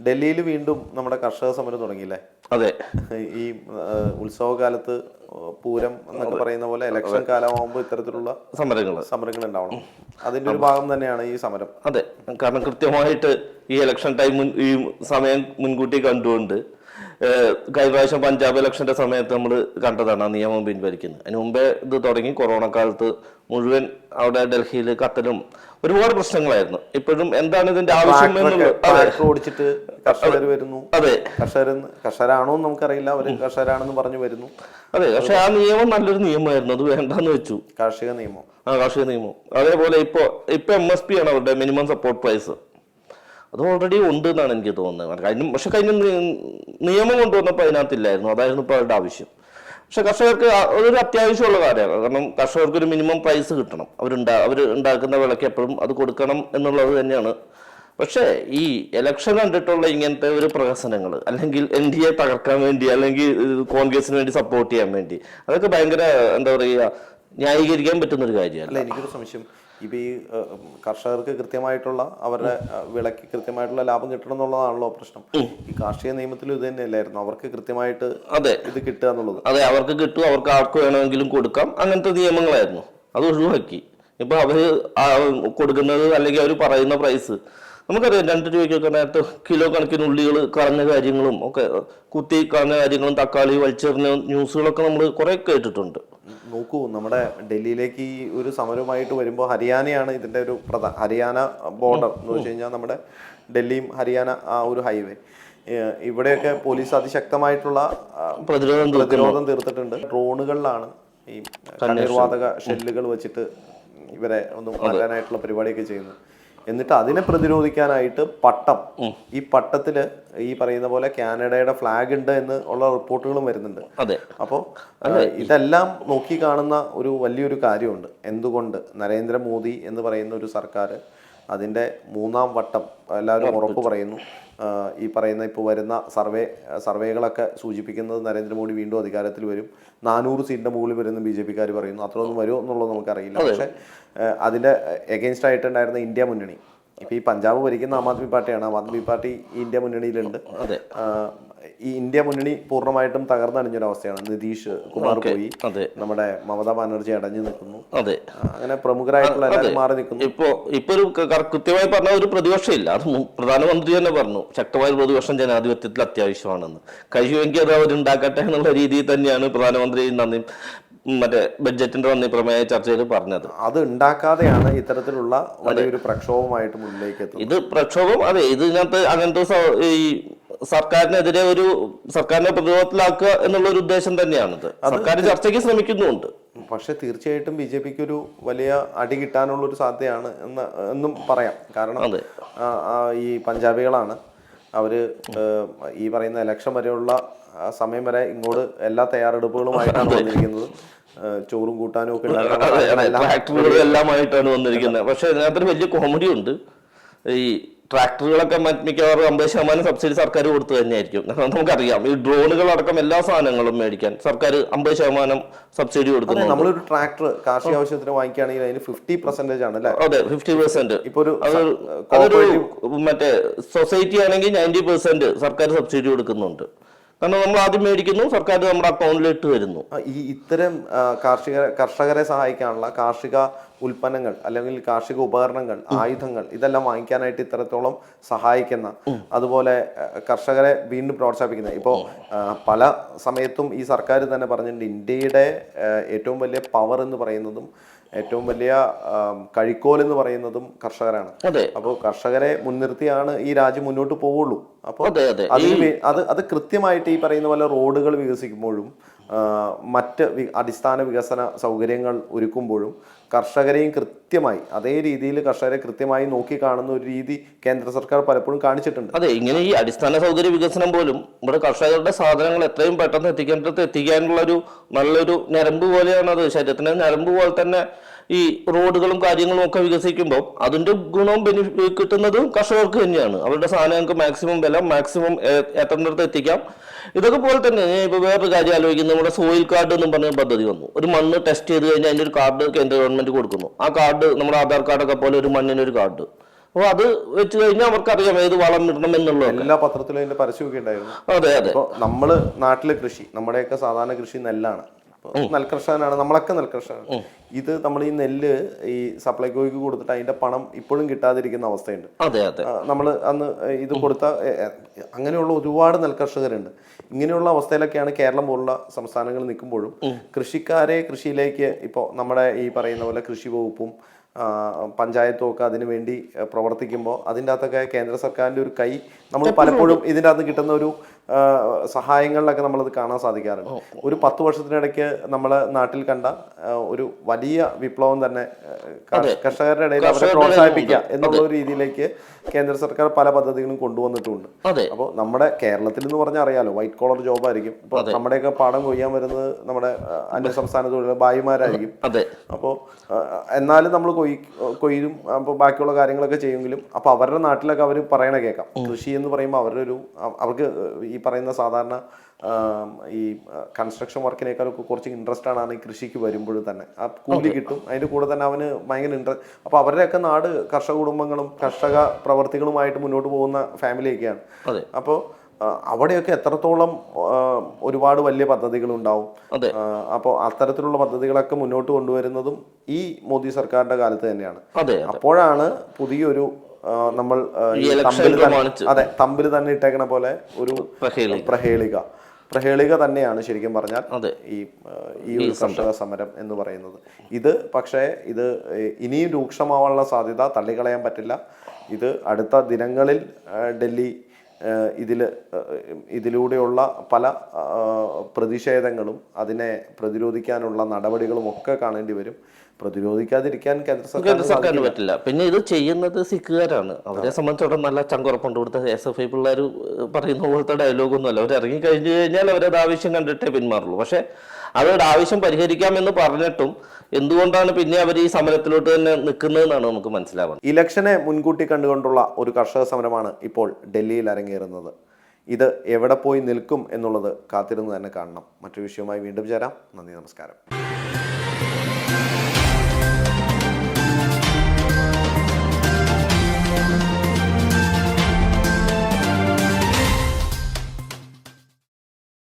ഡൽഹിയിൽ വീണ്ടും നമ്മുടെ കർഷക സമരം തുടങ്ങിയില്ലേ? അതെ. ഈ ഉത്സവകാലത്ത് പൂരം എന്നൊക്കെ പറയുന്ന പോലെ ഇലക്ഷൻ കാലമാകുമ്പോൾ ഇത്തരത്തിലുള്ള സമരങ്ങൾ സമരങ്ങൾ ഉണ്ടാവണം. അതിന്റെ ഒരു ഭാഗം തന്നെയാണ് ഈ സമരം. അതെ. കാരണം കൃത്യമായിട്ട് ഈ ഇലക്ഷൻ ടൈം ഈ സമയം മുൻകൂട്ടി കണ്ടുകൊണ്ട് കഴിഞ്ഞ പ്രാവശ്യം പഞ്ചാബ് ഇലക്ഷന്റെ സമയത്ത് നമ്മൾ കണ്ടതാണ് ആ നിയമം പിൻവലിക്കുന്നത്. അതിന് മുമ്പേ ഇത് തുടങ്ങി കൊറോണ കാലത്ത് മുഴുവൻ അവിടെ ഡൽഹിയിൽ കത്തലും ഒരുപാട് പ്രശ്നങ്ങളായിരുന്നു. ഇപ്പോഴും എന്താണ് ഇതിന്റെ ആവശ്യം ഓടിച്ചിട്ട് കർഷകർ വരുന്നു? അതെ. കർഷകർ കർഷകരാണോ എന്ന് നമുക്കറിയില്ല. അവർ കർഷകരാണെന്ന് പറഞ്ഞു വരുന്നു. അതെ. പക്ഷെ ആ നിയമം നല്ലൊരു നിയമമായിരുന്നു. അത് വേണ്ടെന്ന് വെച്ചു. കാർഷിക നിയമം. ആ കാർഷിക നിയമം. അതേപോലെ ഇപ്പോ ഇപ്പൊ എം എസ് പി ആണ് അവരുടെ മിനിമം സപ്പോർട്ട് പ്രൈസ് അത് ഓൾറെഡി ഉണ്ട് എന്നാണ് എനിക്ക് തോന്നുന്നത്. കഴിഞ്ഞ പക്ഷെ കഴിഞ്ഞ നിയമം കൊണ്ടുവന്നപ്പോൾ അതിനകത്തില്ലായിരുന്നു. അതായിരുന്നു ഇപ്പോൾ അവരുടെ ആവശ്യം. പക്ഷെ കർഷകർക്ക് അതൊരു അത്യാവശ്യമുള്ള കാര്യമാണ്. കാരണം കർഷകർക്ക് ഒരു മിനിമം പ്രൈസ് കിട്ടണം. അവരുണ്ടാ അവർ ഉണ്ടാക്കുന്ന വിളക്ക് എപ്പോഴും അത് കൊടുക്കണം എന്നുള്ളത് തന്നെയാണ്. പക്ഷേ ഈ ഇലക്ഷൻ കണ്ടിട്ടുള്ള ഇങ്ങനത്തെ ഒരു പ്രഹസനങ്ങൾ അല്ലെങ്കിൽ എൻ ഡി എ തകർക്കാൻ വേണ്ടി അല്ലെങ്കിൽ കോൺഗ്രസിന് വേണ്ടി സപ്പോർട്ട് ചെയ്യാൻ വേണ്ടി അതൊക്കെ ഭയങ്കര എന്താ പറയുക ന്യായീകരിക്കാൻ പറ്റുന്ന ഒരു കാര്യമല്ല എനിക്കൊരു സംശയം. ഇപ്പൊ ഈ കർഷകർക്ക് കൃത്യമായിട്ടുള്ള അവരുടെ വിളക്ക് കൃത്യമായിട്ടുള്ള ലാഭം കിട്ടണം എന്നുള്ളതാണല്ലോ പ്രശ്നം. ഈ കാർഷിക നിയമത്തിലും ഇത് തന്നെയല്ലായിരുന്നു. അവർക്ക് കൃത്യമായിട്ട് അതെ. ഇത് കിട്ടുക എന്നുള്ളത്. അതെ അവർക്ക് കിട്ടും. അവർക്ക് ആർക്ക് വേണമെങ്കിലും കൊടുക്കാം. അങ്ങനത്തെ നിയമങ്ങളായിരുന്നു. അത് ഒഴിവാക്കി. ഇപ്പൊ അവർ കൊടുക്കുന്നത് അല്ലെങ്കിൽ അവർ പറയുന്ന പ്രൈസ് നമുക്കറിയാം രണ്ട് രൂപയ്ക്കൊക്കെ നേരത്തെ കിലോ കണക്കിന് ഉള്ളികൾ കളഞ്ഞ കാര്യങ്ങളും ഒക്കെ കുത്തി കളഞ്ഞ കാര്യങ്ങളും തക്കാളി വലിച്ചെറിഞ്ഞ ന്യൂസുകളൊക്കെ നമ്മൾ കുറെ കേട്ടിട്ടുണ്ട്. നോക്കൂ നമ്മുടെ ഡൽഹിയിലേക്ക് ഈ ഒരു സമരവുമായിട്ട് വരുമ്പോൾ ഹരിയാനയാണ് ഇതിന്റെ ഒരു പ്രധാന ഹരിയാന ബോർഡർ എന്ന് വെച്ച് കഴിഞ്ഞാൽ നമ്മുടെ ഡൽഹിയും ഹരിയാന ആ ഒരു ഹൈവേ ഇവിടെയൊക്കെ പോലീസ് അതിശക്തമായിട്ടുള്ള പ്രതിരോധം. പ്രതിരോധം തീർത്തിട്ടുണ്ട്. ഡ്രോണുകളിലാണ് ഈ കണ്ണീർവാതക ഷെല്ലുകൾ വെച്ചിട്ട് ഇവരെ ഒന്ന് മാറ്റാനായിട്ടുള്ള പരിപാടിയൊക്കെ ചെയ്യുന്നത്. എന്നിട്ട് അതിനെ പ്രതിരോധിക്കാനായിട്ട് പട്ടം. ഈ പട്ടത്തിൽ ഈ പറയുന്ന പോലെ കാനഡയുടെ ഫ്ലാഗ് ഉണ്ട് എന്ന് ഉള്ള റിപ്പോർട്ടുകളും വരുന്നുണ്ട്. അതെ. അപ്പോൾ ഇതെല്ലാം നോക്കി കാണുന്ന ഒരു വലിയൊരു കാര്യമുണ്ട്. എന്തുകൊണ്ട് നരേന്ദ്രമോദി എന്ന് പറയുന്ന ഒരു സർക്കാർ അതിന്റെ മൂന്നാം വട്ടം എല്ലാവരും ഉറപ്പ് പറയുന്നു. ഈ പറയുന്ന ഇപ്പോൾ വരുന്ന സർവേ സർവേകളൊക്കെ സൂചിപ്പിക്കുന്നത് നരേന്ദ്രമോദി വീണ്ടും അധികാരത്തിൽ വരും. നാനൂറ് സീറ്റിന്റെ മുകളിൽ വരുന്ന ബി ജെ പിക്കാർ പറയുന്നു. അത്രയൊന്നും വരുമോ എന്നുള്ളത് നമുക്കറിയില്ല. പക്ഷേ അതിന്റെ എഗെയിൻസ്റ്റ് ആയിട്ടുണ്ടായിരുന്ന ഇന്ത്യ മുന്നണി. ഇപ്പൊ ഈ പഞ്ചാബ് ഭരിക്കുന്ന ആം ആദ്മി പാർട്ടിയാണ്. ആം ആദ്മി പാർട്ടി ഇന്ത്യ മുന്നണിയിലുണ്ട്. ഈ ഇന്ത്യ മുന്നണി പൂർണമായിട്ടും തകർന്നടിഞ്ഞൊരവസ്ഥയാണ് നിതീഷ് കുമാർ പോയി. അതെ. നമ്മുടെ മമതാ ബാനർജി അടഞ്ഞു നിൽക്കുന്നു. അതെ. അങ്ങനെ പ്രമുഖരായിട്ടുള്ള എല്ലാവരും മാറി നിൽക്കുന്നു. ഇപ്പോ ഇപ്പൊ ഒരു കൃത്യമായി പറഞ്ഞ ഒരു പ്രതിപക്ഷം ഇല്ല. അത് പ്രധാനമന്ത്രി തന്നെ പറഞ്ഞു. ശക്തമായ ഒരു പ്രതിപക്ഷം ജനാധിപത്യത്തിൽ അത്യാവശ്യമാണെന്ന്. കഴിയുമെങ്കിൽ അത് അവരുണ്ടാക്കട്ടെ എന്നുള്ള രീതിയിൽ തന്നെയാണ് പ്രധാനമന്ത്രി നന്ദി മറ്റേ ബഡ്ജറ്റിന്റെ നന്ദി പ്രമേയ ചർച്ചയിൽ പറഞ്ഞത്. അത് ഉണ്ടാക്കാതെയാണ് ഇത്തരത്തിലുള്ള വലിയൊരു പ്രക്ഷോഭമായിട്ട് മുന്നിലേക്ക് എത്തുന്നത്. ഇത് പ്രക്ഷോഭം അതെ. ഇതിനകത്ത് അങ്ങനത്തെ ഈ സർക്കാരിനെതിരെ ഒരു സർക്കാരിനെ പ്രതിരോധത്തിലാക്കുക എന്നുള്ള ഒരു ഉദ്ദേശം തന്നെയാണിത്. സർക്കാർ ചർച്ചയ്ക്ക് ശ്രമിക്കുന്നുണ്ട് പക്ഷെ തീർച്ചയായിട്ടും ബി ജെ പിക്ക് ഒരു വലിയ അടി കിട്ടാനുള്ള ഒരു സാധ്യതയാണ് എന്ന് എന്നും പറയാം. കാരണം ഈ പഞ്ചാബികളാണ്. അവർ ഈ പറയുന്ന ഇലക്ഷൻ വരെയുള്ള സമയം വരെ ഇങ്ങോട്ട് എല്ലാ തയ്യാറെടുപ്പുകളുമായിട്ടാണ് വന്നിരിക്കുന്നത്. ചോറും കൂട്ടാനും ഒക്കെ ട്രാക്ടറുകളും എല്ലാമായിട്ടാണ് വന്നിരിക്കുന്നത്. പക്ഷെ അതിനകത്ത് വലിയ കോമഡി ഉണ്ട്. ഈ ട്രാക്ടറുകളൊക്കെ മിക്കവാറും അമ്പത് ശതമാനം സബ്സിഡി സർക്കാർ കൊടുത്തു തന്നെയായിരിക്കും. നമുക്കറിയാം. ഈ ഡ്രോണുകൾ അടക്കം എല്ലാ സാധനങ്ങളും മേടിക്കാൻ സർക്കാർ അമ്പത് ശതമാനം സബ്സിഡി കൊടുക്കുന്നു. നമ്മളൊരു ട്രാക്ടർ കാർഷിക ആവശ്യത്തിന് വാങ്ങിക്കുകയാണെങ്കിൽ അതിന് ഫിഫ്റ്റി പെർസെന്റേജ് ആണ് അതെ ഫിഫ്റ്റി പെർസെന്റ് ഇപ്പൊ ഒരു അതൊരു മറ്റേ സൊസൈറ്റി ആണെങ്കിൽ നയന്റി പെർസെന്റ് സർക്കാർ സബ്സിഡി കൊടുക്കുന്നുണ്ട്. കാരണം നമ്മൾ ആദ്യം മേടിക്കുന്നു സർക്കാർ നമ്മുടെ അക്കൗണ്ടിലിട്ട് വരുന്നു. ഈ ഇത്തരം കാർഷിക കർഷകരെ സഹായിക്കാനുള്ള കാർഷിക ഉൽപ്പന്നങ്ങൾ അല്ലെങ്കിൽ കാർഷിക ഉപകരണങ്ങൾ ആയുധങ്ങൾ ഇതെല്ലാം വാങ്ങിക്കാനായിട്ട് ഇത്രത്തോളം സഹായിക്കുന്ന അതുപോലെ കർഷകരെ വീണ്ടും പ്രോത്സാഹിപ്പിക്കുന്ന. ഇപ്പോൾ പല സമയത്തും ഈ സർക്കാർ തന്നെ പറഞ്ഞിട്ടുണ്ട് ഇന്ത്യയുടെ ഏറ്റവും വലിയ പവർ എന്ന് പറയുന്നതും ഏറ്റവും വലിയ കഴിക്കോൽ എന്ന് പറയുന്നതും കർഷകരാണ്. അതെ. അപ്പോൾ കർഷകരെ മുൻനിർത്തിയാണ് ഈ രാജ്യം മുന്നോട്ട് പോവുള്ളൂ. അപ്പോൾ അതെ അതെ കൃത്യമായിട്ട് ഈ പറയുന്ന പോലെ റോഡുകൾ വികസിക്കുമ്പോഴും മറ്റ് അടിസ്ഥാന വികസന സൗകര്യങ്ങൾ ഒരുക്കുമ്പോഴും കർഷകരെയും കൃത്യമായി അതേ രീതിയിൽ കർഷകരെ കൃത്യമായി നോക്കി കാണുന്ന ഒരു രീതി കേന്ദ്ര സർക്കാർ പലപ്പോഴും കാണിച്ചിട്ടുണ്ട്. അതെ ഇങ്ങനെ ഈ അടിസ്ഥാന സൗകര്യ വികസനം പോലും ഇവിടെ കർഷകരുടെ സാധനങ്ങൾ എത്രയും പെട്ടെന്ന് എത്തിക്കേണ്ടത് എത്തിക്കാനുള്ള ഒരു നല്ലൊരു ഞരമ്പ് പോലെയാണ് അത്. ശരീരത്തിന് ഞരമ്പ് പോലെ തന്നെ ഈ റോഡുകളും കാര്യങ്ങളും ഒക്കെ വികസിക്കുമ്പോൾ അതിന്റെ ഗുണവും ബെനിഫി കിട്ടുന്നത് കർഷകർക്ക് തന്നെയാണ്. അവരുടെ സാധനങ്ങൾക്ക് മാക്സിമം വില മാക്സിമം എത്തേണ്ടടുത്ത് എത്തിക്കാം. ഇതൊക്കെ പോലെ തന്നെ ഞാൻ ഇപ്പൊ വേറൊരു കാര്യം ആലോചിക്കുന്നത് നമ്മുടെ സോയിൽ കാർഡ് എന്ന് പറഞ്ഞ പദ്ധതി വന്നു. ഒരു മണ്ണ് ടെസ്റ്റ് ചെയ്ത് കഴിഞ്ഞാൽ അതിന്റെ ഒരു കാർഡ് കേന്ദ്ര ഗവൺമെന്റ് കൊടുക്കുന്നു. ആ കാർഡ് നമ്മുടെ ആധാർ കാർഡൊക്കെ പോലെ ഒരു മണ്ണിന് ഒരു കാർഡ് അപ്പോൾ അത് വെച്ച് കഴിഞ്ഞാൽ അവർക്കറിയാം ഏത് വളം ഇടണം എന്നുള്ളത്. എല്ലാ പത്രത്തിലും അതിന്റെ പരസ്യമൊക്കെ ഉണ്ടായിരുന്നു. അതെ അതെ. നമ്മൾ നാട്ടിലെ കൃഷി നമ്മുടെയൊക്കെ സാധാരണ കൃഷി നെല്ലാണ്. നെൽകർഷകനാണ് നമ്മളൊക്കെ നെൽകർഷകനാണ്. ഇത് നമ്മൾ ഈ നെല്ല് ഈ സപ്ലൈകോയ്ക്ക് കൊടുത്തിട്ട് അതിന്റെ പണം ഇപ്പോഴും കിട്ടാതിരിക്കുന്ന അവസ്ഥയുണ്ട്. അതെ അതെ. നമ്മൾ അന്ന് ഇത് കൊടുത്ത അങ്ങനെയുള്ള ഒരുപാട് നെൽകർഷകരുണ്ട്. ഇങ്ങനെയുള്ള അവസ്ഥയിലൊക്കെയാണ് കേരളം പോലുള്ള സംസ്ഥാനങ്ങൾ നിൽക്കുമ്പോഴും കൃഷിക്കാരെ കൃഷിയിലേക്ക് ഇപ്പോൾ നമ്മുടെ ഈ പറയുന്ന പോലെ കൃഷി വകുപ്പും പഞ്ചായത്തും ഒക്കെ അതിനു വേണ്ടി എ, പ്രവർത്തിക്കുമ്പോൾ അതിന്റെ അകത്തൊക്കെ കേന്ദ്ര സർക്കാരിന്റെ ഒരു കൈ നമ്മൾ പലപ്പോഴും ഇതിന്റെ അകത്ത് കിട്ടുന്ന ഒരു സഹായങ്ങളിലൊക്കെ നമ്മളത് കാണാൻ സാധിക്കാറുണ്ട്. ഒരു പത്ത് വർഷത്തിനിടയ്ക്ക് നമ്മളെ നാട്ടിൽ കണ്ട ഒരു വലിയ വിപ്ലവം തന്നെ കർഷകരുടെ ഇടയിൽ അവരെ പ്രോത്സാഹിപ്പിക്കുക എന്നുള്ള ഒരു രീതിയിലേക്ക് കേന്ദ്ര സർക്കാർ പല പദ്ധതികളും കൊണ്ടുവന്നിട്ടുണ്ട്. അപ്പോൾ നമ്മുടെ കേരളത്തിൽ എന്ന് പറഞ്ഞാൽ അറിയാലോ വൈറ്റ് കോളർ ജോബ് ആയിരിക്കും. ഇപ്പോൾ നമ്മുടെയൊക്കെ പാടം കൊയ്യാൻ വരുന്നത് നമ്മുടെ അന്യ സംസ്ഥാന തൊഴിലാളി ഭായിമാരായിരിക്കും. അപ്പോൾ എന്നാലും നമ്മൾ കൊയ് കൊയ്യും അപ്പോൾ ബാക്കിയുള്ള കാര്യങ്ങളൊക്കെ ചെയ്യുമെങ്കിലും അപ്പോൾ അവരുടെ നാട്ടിലൊക്കെ അവർ പറയണ കേൾക്കാം. കൃഷി എന്ന് പറയുമ്പോൾ അവരുടെ ഒരു അവർക്ക് ഈ പറയുന്ന സാധാരണ ഈ കൺസ്ട്രക്ഷൻ വർക്കിനേക്കാളൊക്കെ കുറച്ച് ഇൻട്രസ്റ്റ് ആണ് ഈ കൃഷിക്ക് വരുമ്പോൾ തന്നെ. ആ കൂലി കിട്ടും. അതിന്റെ കൂടെ തന്നെ അവന് ഭയങ്കര ഇൻട്രസ്റ്റ് അപ്പോൾ അവരുടെയൊക്കെ നാട് കർഷക കുടുംബങ്ങളും കർഷക പ്രവർത്തികളുമായിട്ട് മുന്നോട്ട് പോകുന്ന ഫാമിലിയൊക്കെയാണ് അപ്പോൾ അവിടെയൊക്കെ എത്രത്തോളം ഒരുപാട് വലിയ പദ്ധതികളുണ്ടാവും. ഉണ്ടാവും അപ്പോൾ അത്തരത്തിലുള്ള പദ്ധതികളൊക്കെ മുന്നോട്ട് കൊണ്ടുവരുന്നതും ഈ മോദി സർക്കാരിന്റെ കാലത്ത് തന്നെയാണ്. അപ്പോഴാണ് പുതിയൊരു നമ്മൾ തമ്പിൽ അതെ തമ്പിൽ തന്നെ ഇട്ടേക്കണ പോലെ ഒരു പ്രഹേളിക. പ്രഹേളിക. തന്നെയാണ് ശരിക്കും പറഞ്ഞാൽ ഈ ഈ ഒരു കർഷക സമരം എന്ന് പറയുന്നത്. ഇത് പക്ഷേ ഇത് ഇനിയും രൂക്ഷമാവാനുള്ള സാധ്യത തള്ളിക്കളയാൻ പറ്റില്ല. ഇത് അടുത്ത ദിനങ്ങളിൽ ഡൽഹി ഇതിൽ ഇതിലൂടെയുള്ള പല പ്രതിഷേധങ്ങളും അതിനെ പ്രതിരോധിക്കാനുള്ള നടപടികളും ഒക്കെ കാണേണ്ടി വരും. പ്രതിരോധിക്കാതിരിക്കാൻ കേന്ദ്ര സർക്കാർ സർക്കാരിന് പറ്റില്ല. പിന്നെ ഇത് ചെയ്യുന്നത് സിഖുകാരാണ്. അവരെ സംബന്ധിച്ചിടത്തോളം നല്ല ചങ്കുറപ്പുണ്ട്. ഇവിടുത്തെ എസ് എഫ് ഐ പിള്ളേർ പറയുന്ന പോലത്തെ ഡയലോഗൊന്നും അല്ല അവർ ഇറങ്ങി കഴിഞ്ഞു കഴിഞ്ഞാൽ അവരത് ആവശ്യം കണ്ടിട്ടേ പിന്മാറുള്ളൂ. പക്ഷെ അവരുടെ ആവശ്യം പരിഹരിക്കാമെന്ന് പറഞ്ഞിട്ടും എന്തുകൊണ്ടാണ് പിന്നെ അവർ ഈ സമരത്തിലോട്ട് തന്നെ നിൽക്കുന്നതെന്നാണ് നമുക്ക് മനസ്സിലാവുന്നത്. ഇലക്ഷനെ മുൻകൂട്ടി കണ്ടുകൊണ്ടുള്ള ഒരു കർഷക സമരമാണ് ഇപ്പോൾ ഡൽഹിയിൽ അരങ്ങേറുന്നത്. ഇത് എവിടെ പോയി നിൽക്കും എന്നുള്ളത് കാത്തിരുന്ന് തന്നെ കാണണം. മറ്റൊരു വിഷയവുമായി വീണ്ടും ചേരാം. നന്ദി നമസ്കാരം.